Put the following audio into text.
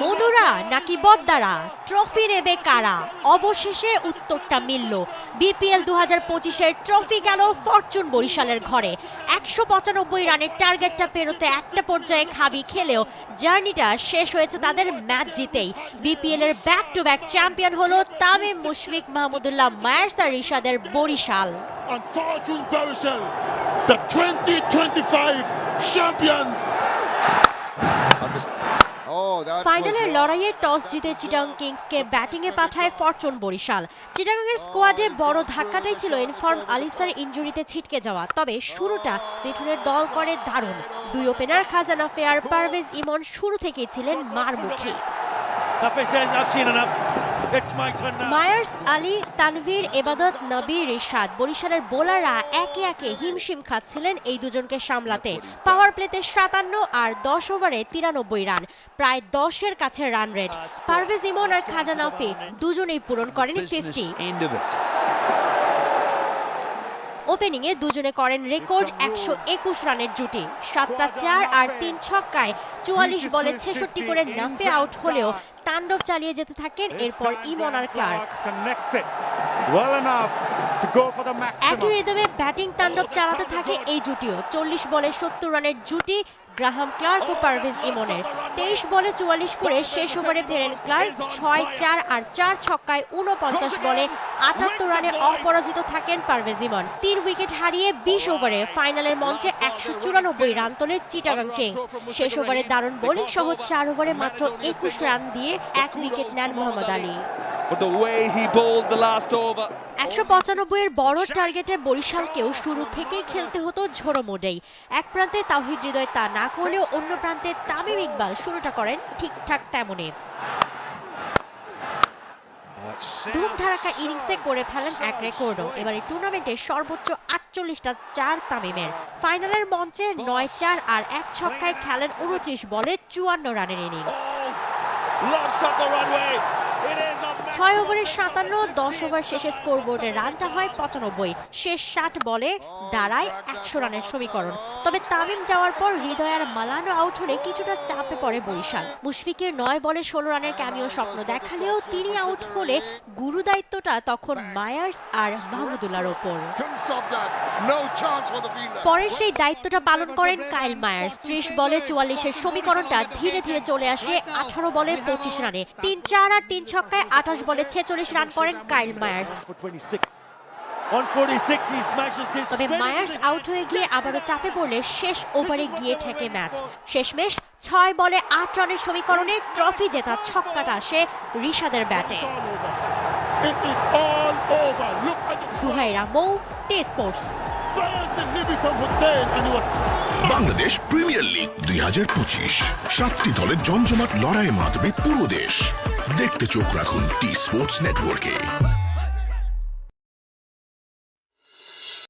মনুরা নাকি বদ্দারা? ট্রফি নেবে কারা? অবশেষে উত্তরটা মিলল। বিপিএল দু হাজার পঁচিশের ট্রফি গেল ফরচুন বরিশালের ঘরে। একশো পঁচানব্বই রানের টার্গেটটা পেরোতে একটা পর্যায়ে খাবি খেলেও জার্নিটা শেষ হয়েছে তাদের ম্যাচ জিতেই। বিপিএল এর ব্যাক টু ব্যাক চ্যাম্পিয়ন হলো তামিম মুশফিক মাহমুদুল্লাহ মায়ার্স আর রিশাদের বরিশাল। The 2025 champions. Oh, ফাইনালের লড়াইয়ে টস জিতে চিটাং কিংসকে ব্যাটিংয়ে পাঠায় ফরচুন বরিশাল। চিটাগাংয়ের স্কোয়াডে বড় ধাক্কাটাই ছিল ইনফর্ম আলিসার ইঞ্জুরিতে ছিটকে যাওয়া। তবে শুরুটা মিঠুনের দল করে দারুণ। দুই ওপেনার খাজানা ফেয়ার পারভেজ ইমন শুরু থেকেই ছিলেন মার মুখী মায়ার্স আলী তানভীর এবাদত নবীর রিশাদ বরিশালের বোলাররা একে একে হিমশিম খাচ্ছিলেন এই দুজনকে সামলাতে। পাওয়ার প্লেতে সাতান্ন আর দশ ওভারে তিরানব্বই রান। প্রায় দশের কাছে রান রেট পারভেজ ইমন আর খাজা নাফি দুজনেই পূরণ করেন ফিফটি end of it. ওপেনিংয়ে দুজনে করেন রেকর্ড একশো একুশ রানের জুটি। সাতটা চার আর তিন ছক্কায় চুয়াল্লিশ বলে ছেষট্টি করে নাফে আউট হলেও তাণ্ডব চালিয়ে যেতে থাকেন এরপর ইমন আর ক্লার্ক। একই রিদমে ব্যাটিং তাণ্ডব চালাতে থাকে এই জুটিও। চল্লিশ বলে সত্তর রানের জুটি গ্রাহাম ক্লার্ক ও পারভেজ ইমনের। তেইশ বলে চুয়াল্লিশ করে শেষ ওভারে ফেরেন ক্লার্ক। ছয়, চার আর চার ছক্কায় উনপঞ্চাশ বলে আটাত্তর রানে অপরাজিত থাকেন পারভেজ ইমন। তিন উইকেট হারিয়ে বিশ ওভারে ফাইনালের মঞ্চে একশো চুরানব্বই রান তোলে চিটাগাং কিংস। শেষ ওভারে দারুণ বোলিং সহ চার ওভারে মাত্র একুশ রান দিয়ে এক উইকেট নেন Mohammad Ali. But the way he bowled the last over. একশো পঁচানব্বই এর বড় টার্গেটে বরিশালকেও শুরু থেকেই খেলতে হতো ঝোড়ো মোডেই এক প্রান্তে তাওহিদ হৃদয় তা না করলেও অন্য প্রান্তে তামিম ইকবাল শুরুটা করেন ঠিকঠাক তেমনই ধুম ধারাকা ইনিংসে করে ফেলেন এক রেকর্ডও। এবারে টুর্নামেন্টে সর্বোচ্চ আটচল্লিশটা চার তামিমের। ফাইনালের মঞ্চে নয় চার আর এক ছক্কায় খেলেন উনত্রিশ বলে চুয়ান্ন রানের ইনিংস ছয় ওভারে সাতান্ন দশ ওভার শেষে স্কোরবোর্ডে রানটা হয় পঁচানব্বই। শেষ ষাট বলে দাঁড়ায় একশো রানের সমীকরণ। তবে তামিম যাওয়ার পর হৃদয় আর মালানো আউট হলে কিছুটা চাপে পড়ে বরিশাল। মুশফিকের নয় বলে ষোলো রানের ক্যামিও স্বপ্ন দেখালেও তিনি আউট হলে গুরু দায়িত্বটা তখন মায়ার্স আর মাহমুদুল্লাহর ওপর। Couldn't stop that. No chance for the fielder. পরের সেই দায়িত্বটা পালন করেন কাইল মায়ার্স ত্রিশ বলে চুয়াল্লিশের সমীকরণটা ধীরে ধীরে চলে আসে আঠারো বলে পঁচিশ রানে তিন চার আর তিন ছক্কায় আঠাশ বলে ছেচল্লিশ রান করেন Kyle Mayers for 26. 146, he smashes this. তবে মায়ার্স আউট হয়ে গিয়ে আবারও চাপে পড়লে শেষ ওভারে গিয়ে ঠেকে ম্যাচ শেষমেশ ছয় বলে আট রানের সমীকরণে ট্রফি জেতা ছক্কাটা আসে রিশাদের ব্যাটে সুহাইরা মৌ বাংলাদেশ প্রিমিয়ার লিগ দুই হাজার পঁচিশ। সাতটি দলের জমজমাট লড়াইয়ে মাতবে পুরো দেশ। দেখতে চোখ রাখুন টি স্পোর্টস নেটওয়ার্কে